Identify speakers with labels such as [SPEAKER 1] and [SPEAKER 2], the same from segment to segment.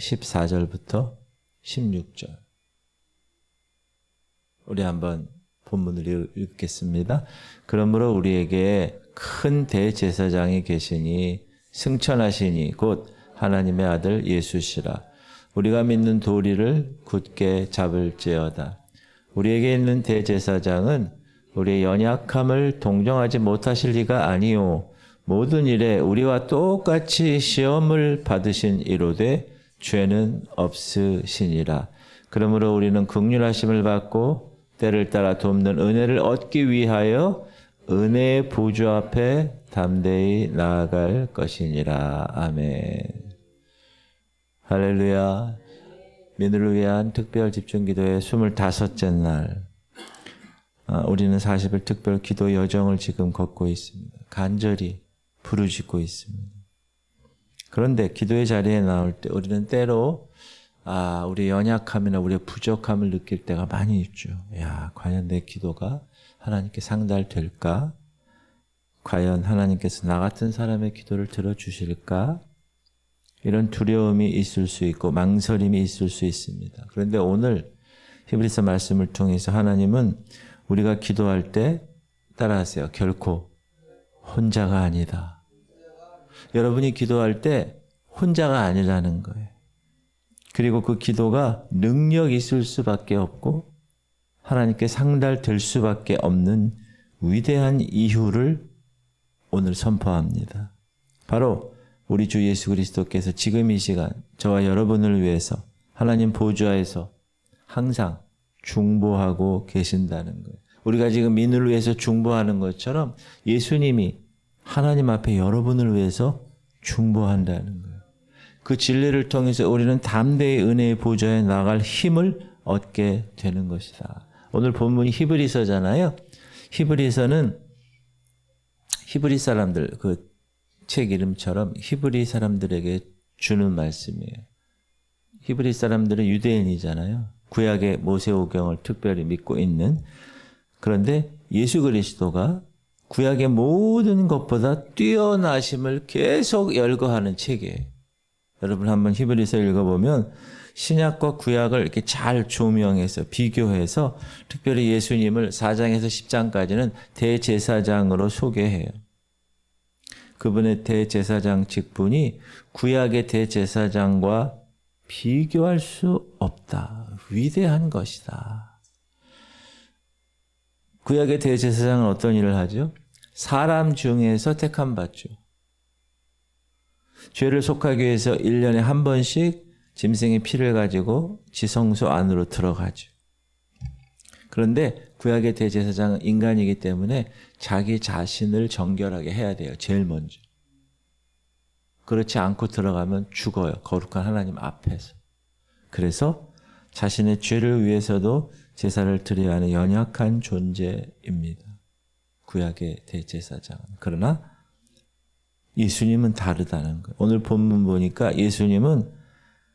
[SPEAKER 1] 14절부터 16절. 우리 한번 본문을 읽겠습니다. 그러므로 우리에게 큰 대제사장이 계시니 승천하시니 곧 하나님의 아들 예수시라. 우리가 믿는 도리를 굳게 잡을지어다. 우리에게 있는 대제사장은 우리의 연약함을 동정하지 못하실 리가 아니요 모든 일에 우리와 똑같이 시험을 받으신 이로되 죄는 없으시니라. 그러므로 우리는 극률하심을 받고 때를 따라 돕는 은혜를 얻기 위하여 은혜의 보좌 앞에 담대히 나아갈 것이니라. 아멘. 할렐루야. 민우를 위한 특별 집중 기도의 25째 날. 아, 우리는 40일 특별 기도 여정을 지금 걷고 있습니다. 간절히 부르짖고 있습니다. 그런데 기도의 자리에 나올 때 우리는 때로 아, 우리 연약함이나 우리의 부족함을 느낄 때가 많이 있죠. 야, 과연 내 기도가 하나님께 상달될까? 과연 하나님께서 나 같은 사람의 기도를 들어주실까? 이런 두려움이 있을 수 있고 망설임이 있을 수 있습니다. 그런데 오늘 히브리서 말씀을 통해서 하나님은 우리가 기도할 때 따라하세요. 결코 혼자가 아니다. 여러분이 기도할 때 혼자가 아니라는 거예요. 그리고 그 기도가 능력 있을 수밖에 없고 하나님께 상달될 수밖에 없는 위대한 이유를 오늘 선포합니다. 바로 우리 주 예수 그리스도께서 지금 이 시간 저와 여러분을 위해서 하나님 보좌에서 항상 중보하고 계신다는 거예요. 우리가 지금 민을 위해서 중보하는 것처럼 예수님이 하나님 앞에 여러분을 위해서 중보한다는 거예요. 그 진리를 통해서 우리는 담대히 은혜의 보좌에 나갈 힘을 얻게 되는 것이다. 오늘 본문이 히브리서잖아요. 히브리서는 히브리 사람들 그 책 이름처럼 히브리 사람들에게 주는 말씀이에요. 히브리 사람들은 유대인이잖아요. 구약의 모세오경을 특별히 믿고 있는 그런데 예수 그리스도가 구약의 모든 것보다 뛰어나심을 계속 열거하는 책이에요. 여러분 한번 히브리서 읽어보면 신약과 구약을 이렇게 잘 조명해서 비교해서 특별히 예수님을 4장에서 10장까지는 대제사장으로 소개해요. 그분의 대제사장 직분이 구약의 대제사장과 비교할 수 없다. 위대한 것이다. 구약의 대제사장은 어떤 일을 하죠? 사람 중에서 택함 받죠. 죄를 속하기 위해서 1년에 한 번씩 짐승의 피를 가지고 지성소 안으로 들어가죠. 그런데 구약의 대제사장은 인간이기 때문에 자기 자신을 정결하게 해야 돼요. 제일 먼저. 그렇지 않고 들어가면 죽어요. 거룩한 하나님 앞에서. 그래서 자신의 죄를 위해서도 제사를 드려야 하는 연약한 존재입니다. 구약의 대제사장은. 그러나 예수님은 다르다는 거예요. 오늘 본문 보니까 예수님은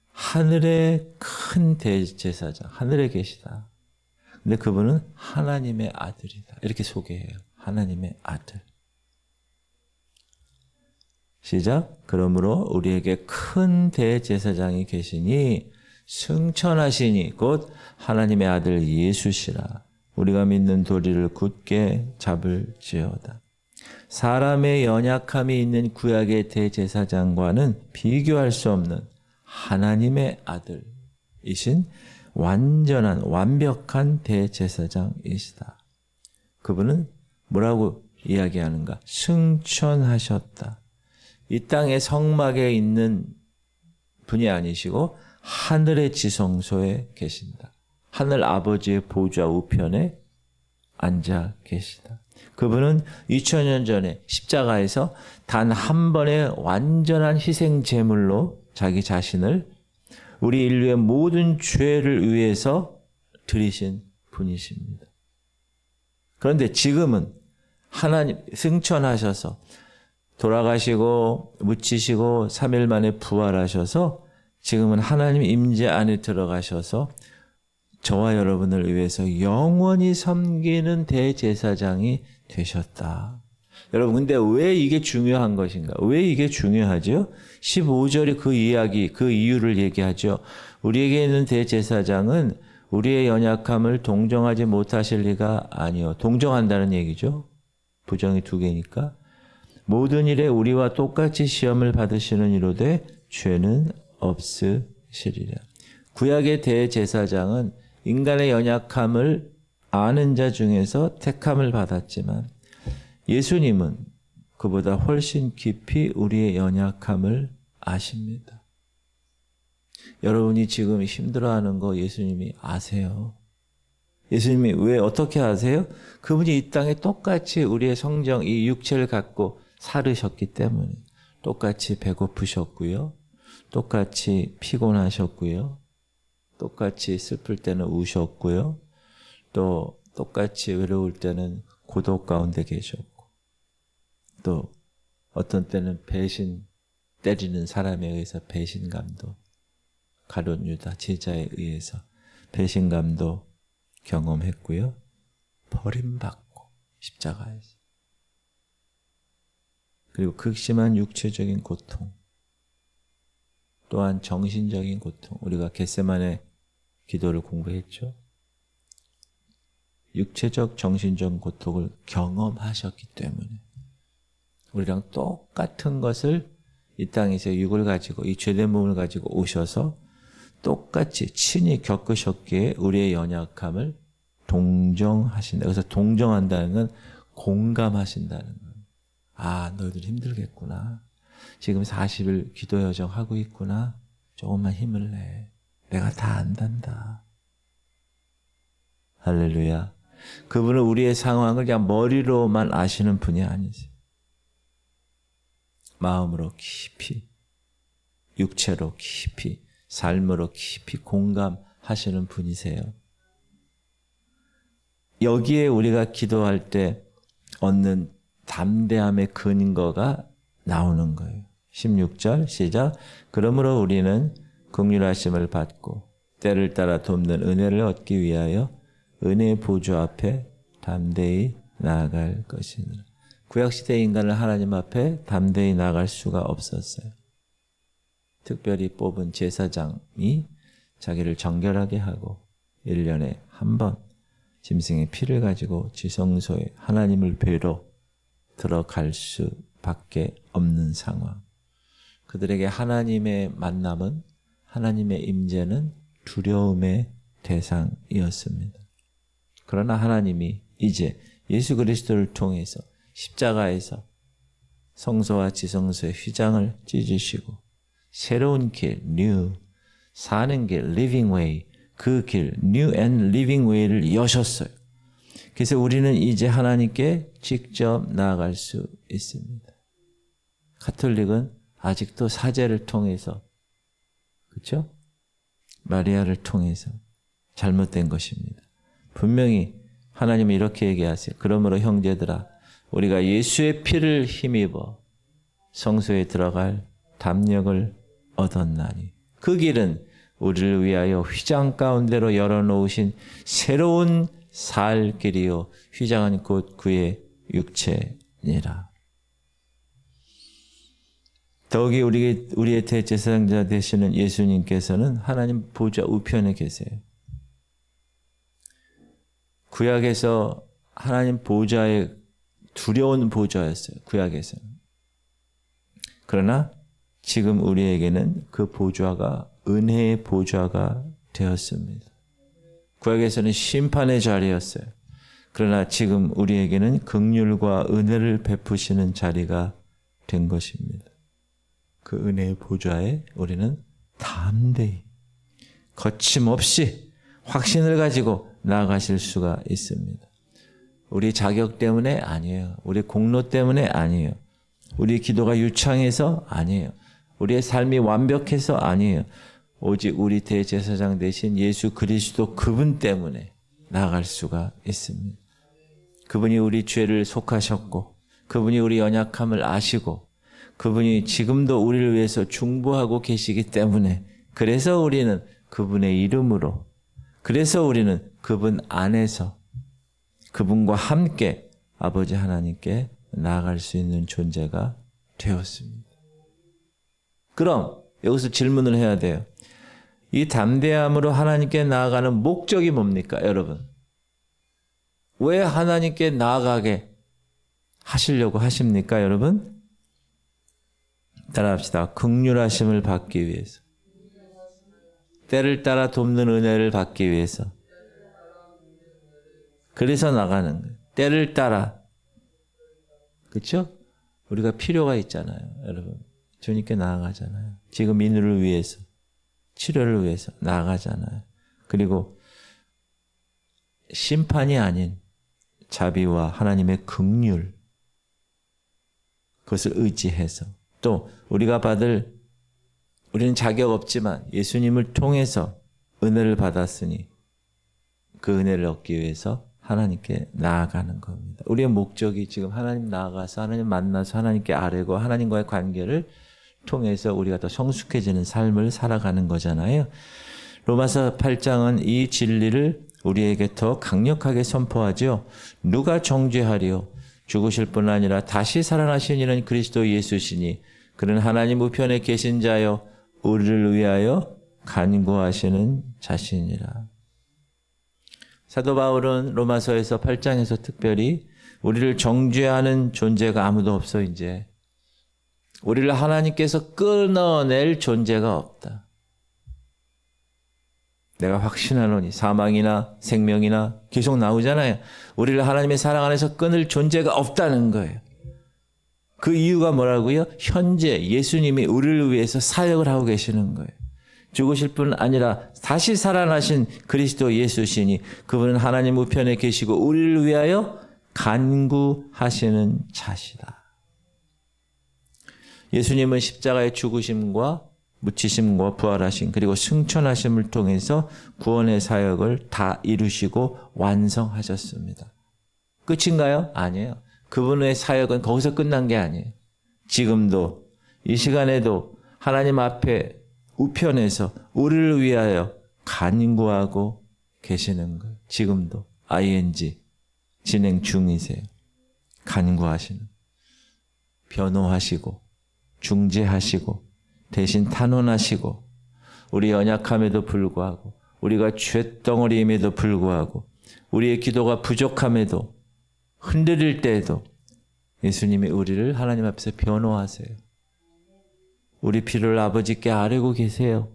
[SPEAKER 1] 하늘의 큰 대제사장, 하늘에 계시다. 근데 그분은 하나님의 아들이다. 이렇게 소개해요. 하나님의 아들. 시작. 그러므로 우리에게 큰 대제사장이 계시니 승천하시니 곧 하나님의 아들 예수시라. 우리가 믿는 도리를 굳게 잡을지어다. 사람의 연약함이 있는 구약의 대제사장과는 비교할 수 없는 하나님의 아들이신 완전한 완벽한 대제사장이시다. 그분은 뭐라고 이야기하는가? 승천하셨다. 이 땅의 성막에 있는 분이 아니시고 하늘의 지성소에 계신다. 하늘 아버지의 보좌 우편에 앉아 계시다. 그분은 2000년 전에 십자가에서 단 한 번의 완전한 희생 제물로 자기 자신을 우리 인류의 모든 죄를 위해서 들이신 분이십니다. 그런데 지금은 하나님 승천하셔서 돌아가시고 묻히시고 3일 만에 부활하셔서 지금은 하나님 임재 안에 들어가셔서 저와 여러분을 위해서 영원히 섬기는 대제사장이 되셨다. 여러분, 근데 왜 이게 중요한 것인가? 왜 이게 중요하죠? 15절에 그 이야기, 그 이유를 얘기하죠. 우리에게 있는 대제사장은 우리의 연약함을 동정하지 못하실 리가 아니요. 동정한다는 얘기죠. 부정이 두 개니까. 모든 일에 우리와 똑같이 시험을 받으시는 이로되 죄는 없으시리라. 구약의 대제사장은 인간의 연약함을 아는 자 중에서 택함을 받았지만 예수님은 그보다 훨씬 깊이 우리의 연약함을 아십니다. 여러분이 지금 힘들어하는 거 예수님이 아세요. 예수님이 왜 어떻게 아세요? 그분이 이 땅에 똑같이 우리의 성정, 이 육체를 갖고 살으셨기 때문에 똑같이 배고프셨고요. 똑같이 피곤하셨고요. 똑같이 슬플 때는 우셨고요. 또 똑같이 외로울 때는 고독 가운데 계셨고 또 어떤 때는 배신 때리는 사람에 의해서 배신감도 가론 유다 제자에 의해서 배신감도 경험했고요. 버림받고 십자가에서 그리고 극심한 육체적인 고통 또한 정신적인 고통 우리가 겟세만의 기도를 공부했죠. 육체적 정신적 고통을 경험하셨기 때문에 우리랑 똑같은 것을 이 땅에서 육을 가지고 이 죄된 몸을 가지고 오셔서 똑같이 친히 겪으셨기에 우리의 연약함을 동정하신다. 그래서 동정한다는 건 공감하신다는 거예요. 아, 너희들 힘들겠구나. 지금 40일 기도 여정 하고 있구나. 조금만 힘을 내. 내가 다 안단다. 할렐루야. 그분은 우리의 상황을 그냥 머리로만 아시는 분이 아니세요. 마음으로 깊이, 육체로 깊이, 삶으로 깊이 공감하시는 분이세요. 여기에 우리가 기도할 때 얻는 담대함의 근거가 나오는 거예요. 16절 시작. 그러므로 우리는 긍휼하심을 받고 때를 따라 돕는 은혜를 얻기 위하여 은혜 보좌 앞에 담대히 나아갈 것이니라. 구약 시대 인간을 하나님 앞에 담대히 나갈 수가 없었어요. 특별히 뽑은 제사장이 자기를 정결하게 하고 1년에 한 번 짐승의 피를 가지고 지성소에 하나님을 뵈러 들어갈 수 밖에 없는 상황. 그들에게 하나님의 만남은 하나님의 임재는 두려움의 대상이었습니다. 그러나 하나님이 이제 예수 그리스도를 통해서 십자가에서 성소와 지성소의 휘장을 찢으시고 새로운 길, new, 사는 길, living way, 그 길, new and living way를 여셨어요. 그래서 우리는 이제 하나님께 직접 나아갈 수 있습니다. 카톨릭은 아직도 사제를 통해서, 그렇죠? 마리아를 통해서 잘못된 것입니다. 분명히 하나님은 이렇게 얘기하세요. 그러므로 형제들아, 우리가 예수의 피를 힘입어 성소에 들어갈 담력을 얻었나니 그 길은 우리를 위하여 휘장 가운데로 열어놓으신 새로운 살 길이요 휘장은 곧 그의 육체니라. 더욱이 우리, 우리의 대제사장자 되시는 예수님께서는 하나님 보좌 우편에 계세요. 구약에서 하나님 보좌에 두려운 보좌였어요. 구약에서는. 그러나 지금 우리에게는 그 보좌가 은혜의 보좌가 되었습니다. 구약에서는 심판의 자리였어요. 그러나 지금 우리에게는 극률과 은혜를 베푸시는 자리가 된 것입니다. 그 은혜의 보좌에 우리는 담대히 거침없이 확신을 가지고 나아가실 수가 있습니다. 우리 자격 때문에 아니에요. 우리 공로 때문에 아니에요. 우리 기도가 유창해서 아니에요. 우리의 삶이 완벽해서 아니에요. 오직 우리 대제사장 대신 예수 그리스도 그분 때문에 나아갈 수가 있습니다. 그분이 우리 죄를 속하셨고, 그분이 우리 연약함을 아시고, 그분이 지금도 우리를 위해서 중보하고 계시기 때문에, 그래서 우리는 그분의 이름으로, 그래서 우리는 그분 안에서 그분과 함께 아버지 하나님께 나아갈 수 있는 존재가 되었습니다. 그럼 여기서 질문을 해야 돼요. 이 담대함으로 하나님께 나아가는 목적이 뭡니까, 여러분? 왜 하나님께 나아가게 하시려고 하십니까, 여러분? 따라합시다. 극률하심을 받기 위해서. 때를 따라 돕는 은혜를 받기 위해서. 그래서 나가는 거예요. 때를 따라. 그렇죠? 우리가 필요가 있잖아요, 여러분. 주님께 나아가잖아요. 지금 인류를 위해서, 치료를 위해서 나아가잖아요. 그리고 심판이 아닌 자비와 하나님의 긍휼 그것을 의지해서 또 우리가 받을 우리는 자격 없지만 예수님을 통해서 은혜를 받았으니 그 은혜를 얻기 위해서 하나님께 나아가는 겁니다. 우리의 목적이 지금 하나님 나아가서 하나님 만나서 하나님께 아뢰고 하나님과의 관계를 통해서 우리가 더 성숙해지는 삶을 살아가는 거잖아요. 로마서 8장은 이 진리를 우리에게 더 강력하게 선포하죠. 누가 정죄하리요? 죽으실 뿐 아니라 다시 살아나신 이는 그리스도 예수시니 그는 하나님 우편에 계신 자요 우리를 위하여 간구하시는 자신이라. 사도 바울은 로마서에서 8장에서 특별히 우리를 정죄하는 존재가 아무도 없어 이제 우리를 하나님께서 끊어낼 존재가 없다. 내가 확신하노니 사망이나 생명이나 계속 나오잖아요. 우리를 하나님의 사랑 안에서 끊을 존재가 없다는 거예요. 그 이유가 뭐라고요? 현재 예수님이 우리를 위해서 사역을 하고 계시는 거예요. 죽으실 뿐 아니라 다시 살아나신 그리스도 예수시니 그분은 하나님 우편에 계시고 우리를 위하여 간구하시는 자시다. 예수님은 십자가의 죽으심과 묻히심과 부활하심 그리고 승천하심을 통해서 구원의 사역을 다 이루시고 완성하셨습니다. 끝인가요? 아니에요. 그분의 사역은 거기서 끝난 게 아니에요. 지금도 이 시간에도 하나님 앞에 우편에서 우리를 위하여 간구하고 계시는 거예요. 지금도 ing 진행 중이세요. 간구하시는 변호하시고 중재하시고 대신 탄원하시고 우리 연약함에도 불구하고 우리가 죄덩어리임에도 불구하고 우리의 기도가 부족함에도 흔들릴 때에도 예수님이 우리를 하나님 앞에서 변호하세요. 우리 피를 아버지께 아뢰고 계세요.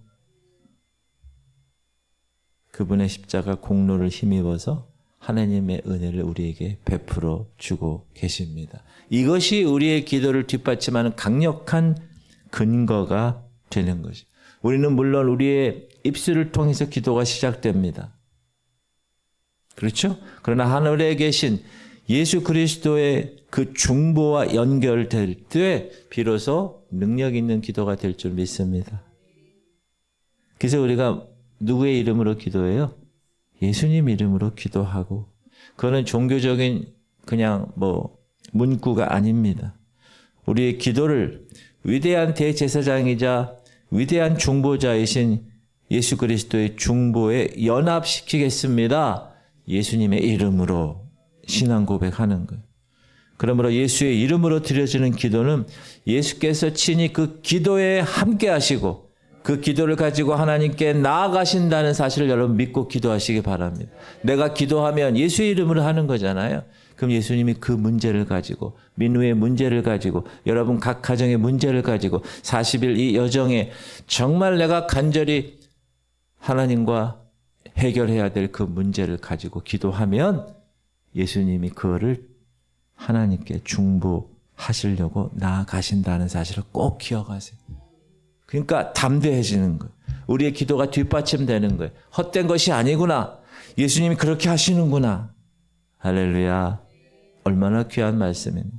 [SPEAKER 1] 그분의 십자가 공로를 힘입어서 하나님의 은혜를 우리에게 베풀어 주고 계십니다. 이것이 우리의 기도를 뒷받침하는 강력한 근거가 되는 것이. 우리는 물론 우리의 입술을 통해서 기도가 시작됩니다. 그렇죠? 그러나 하늘에 계신 예수 그리스도의 그 중보와 연결될 때 비로소 능력 있는 기도가 될 줄 믿습니다. 그래서 우리가 누구의 이름으로 기도해요? 예수님 이름으로 기도하고 그거는 종교적인 그냥 뭐 문구가 아닙니다. 우리의 기도를 위대한 대제사장이자 위대한 중보자이신 예수 그리스도의 중보에 연합시키겠습니다. 예수님의 이름으로 신앙 고백하는 거예요. 그러므로 예수의 이름으로 드려지는 기도는 예수께서 친히 그 기도에 함께 하시고 그 기도를 가지고 하나님께 나아가신다는 사실을 여러분 믿고 기도하시기 바랍니다. 내가 기도하면 예수의 이름으로 하는 거잖아요. 그럼 예수님이 그 문제를 가지고 민우의 문제를 가지고 여러분 각 가정의 문제를 가지고 40일 이 여정에 정말 내가 간절히 하나님과 해결해야 될 그 문제를 가지고 기도하면 예수님이 그거를 하나님께 중보하시려고 나아가신다는 사실을 꼭 기억하세요. 그러니까 담대해지는 거예요. 우리의 기도가 뒷받침되는 거예요. 헛된 것이 아니구나. 예수님이 그렇게 하시는구나. 할렐루야. 얼마나 귀한 말씀입니다.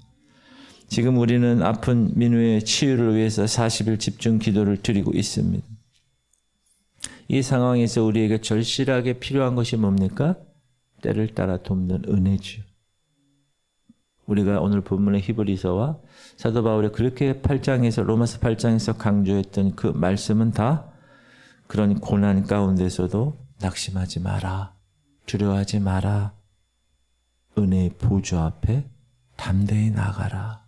[SPEAKER 1] 지금 우리는 아픈 민우의 치유를 위해서 40일 집중 기도를 드리고 있습니다. 이 상황에서 우리에게 절실하게 필요한 것이 뭡니까? 때를 따라 돕는 은혜죠. 우리가 오늘 본문의 히브리서와 사도 바울이 그렇게 8장에서 로마서 8장에서 강조했던 그 말씀은 다 그런 고난 가운데서도 낙심하지 마라. 두려워하지 마라. 은혜의 보좌 앞에 담대히 나가라.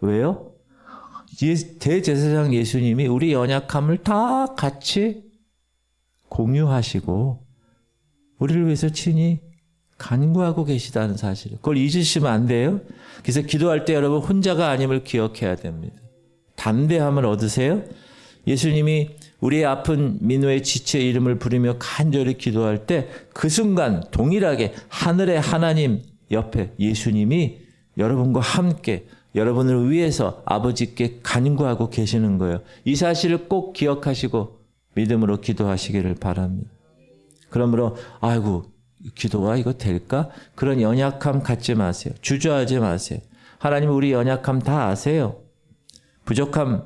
[SPEAKER 1] 왜요? 예- 대제사장 예수님이 우리 연약함을 다 같이 공유하시고 우리를 위해서 친히 간구하고 계시다는 사실. 그걸 잊으시면 안 돼요. 그래서 기도할 때 여러분 혼자가 아님을 기억해야 됩니다. 담대함을 얻으세요. 예수님이 우리의 아픈 민호의 지체의 이름을 부르며 간절히 기도할 때 그 순간 동일하게 하늘의 하나님 옆에 예수님이 여러분과 함께 여러분을 위해서 아버지께 간구하고 계시는 거예요. 이 사실을 꼭 기억하시고 믿음으로 기도하시기를 바랍니다. 그러므로 아이고 기도가 이거 될까? 그런 연약함 갖지 마세요. 주저하지 마세요. 하나님 우리 연약함 다 아세요. 부족함,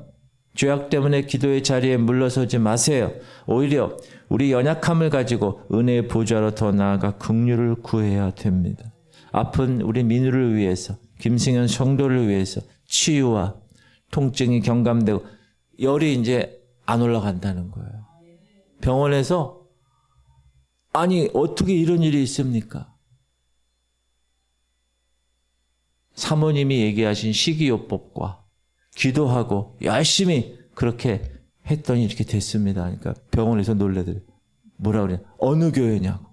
[SPEAKER 1] 죄악 때문에 기도의 자리에 물러서지 마세요. 오히려 우리 연약함을 가지고 은혜의 보좌로 더 나아가 긍휼을 구해야 됩니다. 아픈 우리 민우를 위해서, 김승현 성도를 위해서 치유와 통증이 경감되고 열이 이제 안 올라간다는 거예요. 병원에서 아니 어떻게 이런 일이 있습니까? 사모님이 얘기하신 식이요법과 기도하고 열심히 그렇게 했더니 이렇게 됐습니다. 그러니까 병원에서 놀래들 뭐라 그래? 어느 교회냐고.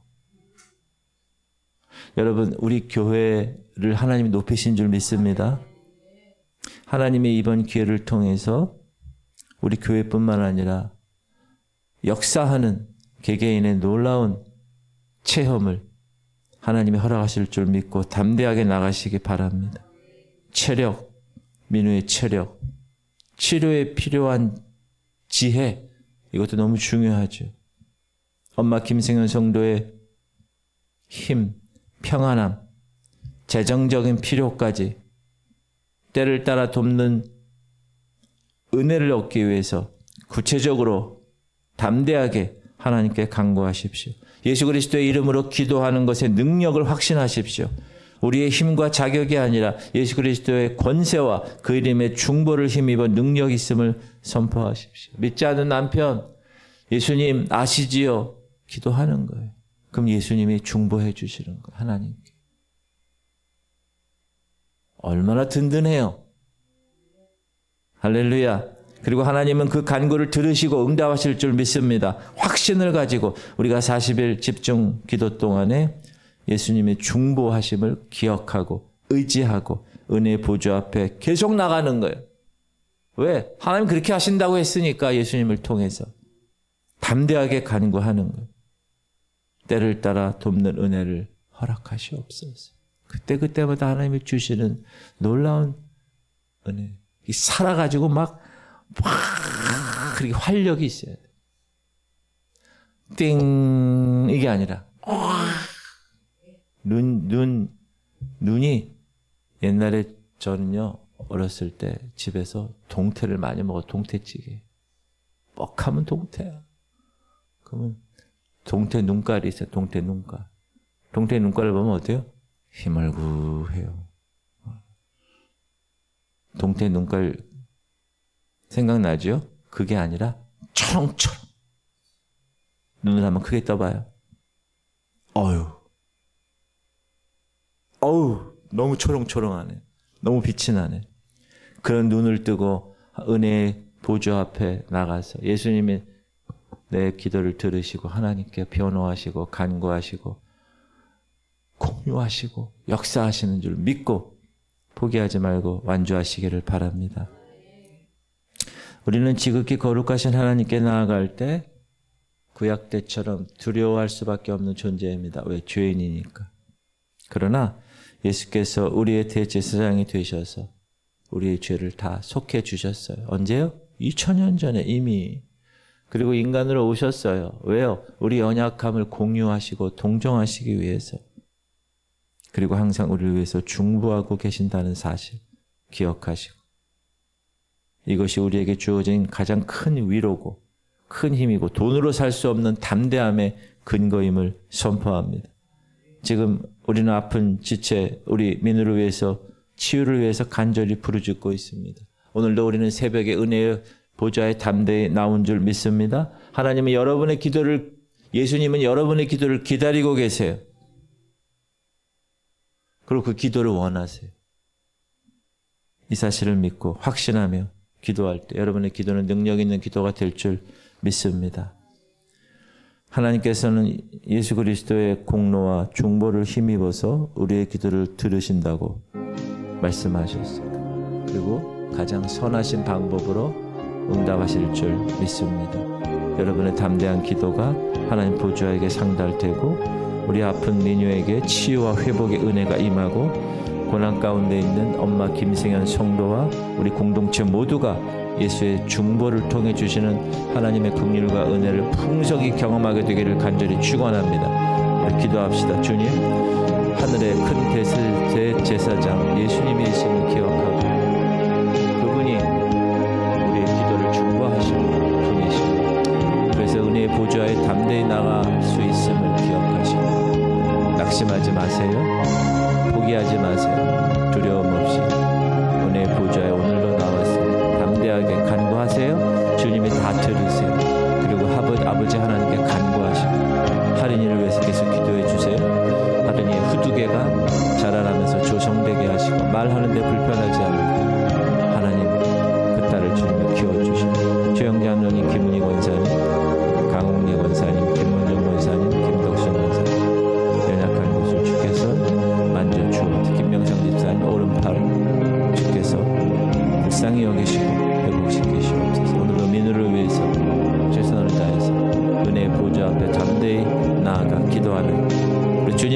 [SPEAKER 1] 여러분 우리 교회를 하나님이 높이신 줄 믿습니다. 하나님의 이번 기회를 통해서 우리 교회뿐만 아니라 역사하는 개개인의 놀라운 체험을 하나님이 허락하실 줄 믿고 담대하게 나가시기 바랍니다. 체력, 민우의 체력, 치료에 필요한 지혜, 이것도 너무 중요하죠. 엄마 김승현 성도의 힘, 평안함, 재정적인 필요까지 때를 따라 돕는 은혜를 얻기 위해서 구체적으로 담대하게 하나님께 간구하십시오. 예수 그리스도의 이름으로 기도하는 것의 능력을 확신하십시오. 우리의 힘과 자격이 아니라 예수 그리스도의 권세와 그 이름의 중보를 힘입어 능력 있음을 선포하십시오. 믿지 않는 남편, 예수님 아시지요? 기도하는 거예요. 그럼 예수님이 중보해 주시는 거예요. 하나님께. 얼마나 든든해요. 할렐루야. 그리고 하나님은 그 간구를 들으시고 응답하실 줄 믿습니다. 확신을 가지고 우리가 40일 집중 기도 동안에 예수님의 중보하심을 기억하고 의지하고 은혜 보좌 앞에 계속 나가는 거예요. 왜? 하나님 그렇게 하신다고 했으니까 예수님을 통해서 담대하게 간구하는 거예요. 때를 따라 돕는 은혜를 허락하시옵소서. 그때 그때마다 하나님이 주시는 놀라운 은혜. 살아가지고 막, 막 그렇게 활력이 있어야 돼. 띵 이게 아니라 눈, 눈, 눈이 옛날에 저는요 어렸을 때 집에서 동태를 많이 먹어 동태찌개. 뻑하면 동태야. 그러면 동태 눈깔이 있어요. 동태 눈깔. 동태 눈깔을 보면 어때요? 희멀구해요. 동태 눈깔 생각나죠? 그게 아니라 초롱초롱. 눈을 한번 크게 떠봐요. 어유. 어우, 너무 초롱초롱하네. 너무 빛이 나네. 그런 눈을 뜨고 은혜의 보좌 앞에 나가서 예수님이 내 기도를 들으시고 하나님께 변호하시고 간구하시고 공유하시고 역사하시는 줄 믿고 포기하지 말고 완주하시기를 바랍니다. 우리는 지극히 거룩하신 하나님께 나아갈 때 구약 때처럼 두려워할 수밖에 없는 존재입니다. 왜 죄인이니까. 그러나 예수께서 우리의 대제사장이 되셔서 우리의 죄를 다 속해 주셨어요. 언제요? 2000년 전에 이미 그리고 인간으로 오셨어요. 왜요? 우리 연약함을 공유하시고 동정하시기 위해서. 그리고 항상 우리를 위해서 중보하고 계신다는 사실 기억하시고. 이것이 우리에게 주어진 가장 큰 위로고 큰 힘이고 돈으로 살 수 없는 담대함의 근거임을 선포합니다. 지금 우리는 아픈 지체, 우리 민우를 위해서 치유를 위해서 간절히 부르짖고 있습니다. 오늘도 우리는 새벽에 은혜의 보좌에 담대히 나온 줄 믿습니다. 하나님은 여러분의 기도를 예수님은 여러분의 기도를 기다리고 계세요. 그리고 그 기도를 원하세요. 이 사실을 믿고 확신하며 기도할 때 여러분의 기도는 능력 있는 기도가 될 줄 믿습니다. 하나님께서는 예수 그리스도의 공로와 중보를 힘입어서 우리의 기도를 들으신다고 말씀하셨어요. 그리고 가장 선하신 방법으로 응답하실 줄 믿습니다. 여러분의 담대한 기도가 하나님 보좌에게 상달되고 우리 아픈 민유에게 치유와 회복의 은혜가 임하고 고난 가운데 있는 엄마 김승현 성도와 우리 공동체 모두가 예수의 중보를 통해 주시는 하나님의 긍휼과 은혜를 풍성히 경험하게 되기를 간절히 축원합니다. 기도합시다. 주님, 하늘의 큰 대세- 대제사장 예수님이심을 기억하고 낙심하지 마세요. 포기하지 마세요. 두려움 없이 은혜의 보좌에 오늘도 나와서 담대하게 간구하세요. 주님이 다 들으세요. 그리고 아버- 아버지 하나님께 간구하시고 할인이를 위해서 계속 기도해 주세요. 할인이의 후두개가 자라나면서 조성되게 하시고 말하는데 불편하지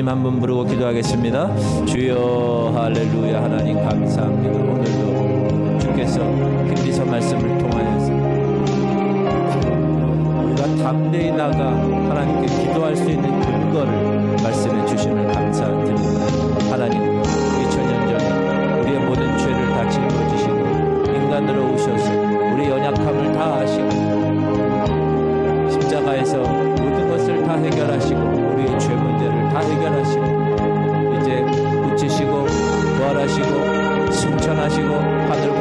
[SPEAKER 1] 주님 한 분 부르고 기도하겠습니다. 주여 할렐루야. 하나님 감사합니다. 오늘도 주께서 힘비서 말씀을 통하여서 우리가 담대히 나가 하나님께 기도할 수 있는 근거를 말씀해 주심을 감사드립니다. 하나님, 2000년 전에 우리의 모든 죄를 다 짊어지시고 인간으로 오셔서 우리 연약함을 다 아시고 십자가에서 모든 것을 다 해결하시고 우리의 죄 다 해결하시고 이제 붙이시고 부활하시고 승천하시고 하늘